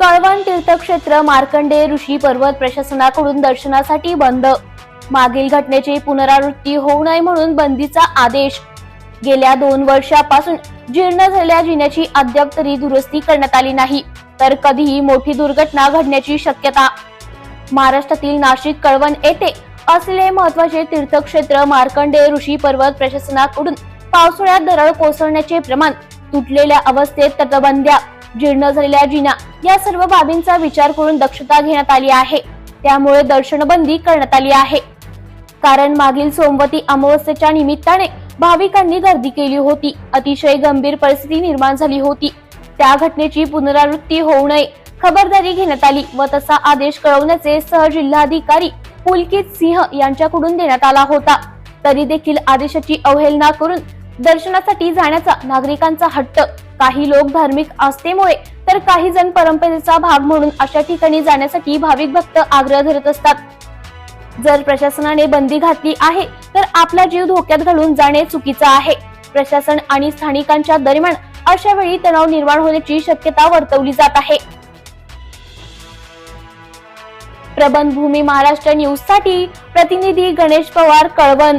कळवण तीर्थक्षेत्र मार्कंडे ऋषी पर्वत प्रशासनाकडून दर्शनासाठी बंद. मागील घटनेची पुनरावृत्ती होऊ नये म्हणून बंदीचा आदेश. गेल्या दोन वर्षापासून जीर्ण झालेल्या जिन्याची अद्याप तरी दुरुस्ती करण्यात आली नाही तर कधीही मोठी दुर्घटना घडण्याची शक्यता. महाराष्ट्रातील नाशिक कळवण येथे असलेले महत्त्वाचे तीर्थक्षेत्र मार्कंडे ऋषी पर्वत प्रशासनाकडून पावसाळ्यात दरड कोसळण्याचे प्रमाण तुटलेल्या अवस्थेत तटबंद्या जीर्ण झालेल्या जिना या सर्व बाबींचा विचार करून दक्षता घेण्यात आली आहे. त्यामुळे दर्शनबंदी करण्यात आली आहे. कारण मागील सोमवती अमावस्येच्या निमित्ताने भाविकांनी गर्दी केली होती. अतिशय गंभीर परिस्थिती निर्माण झाली होती. त्या घटनेची पुनरावृत्ती होऊ नये खबरदारी घेण्यात आली व तसा आदेश कळवण्याचे सहजिल्हाधिकारी पुलकित सिंह यांच्याकडून देण्यात आला होता. तरी देखील आदेशाची अवहेलना करून दर्शनासाठी जाण्याचा नागरिकांचा हट्ट काही लोक धार्मिक आस्थेमुळे तर काही जण परंपरेचा भाग म्हणून अशा ठिकाणी जाण्यासाठी भाविक भक्त आग्रह धरत असतात. जर प्रशासनाने बंदी घातली आहे तर आपला जीव धोक्यात घालून जाणे चुकीचं आहे. प्रशासन आणि स्थानिकांच्या दरम्यान अशा वेळी तणाव निर्माण होण्याची शक्यता वर्तवली जात आहे. प्रबंध भूमी महाराष्ट्र न्यूजसाठी प्रतिनिधी गणेश पवार कळवण.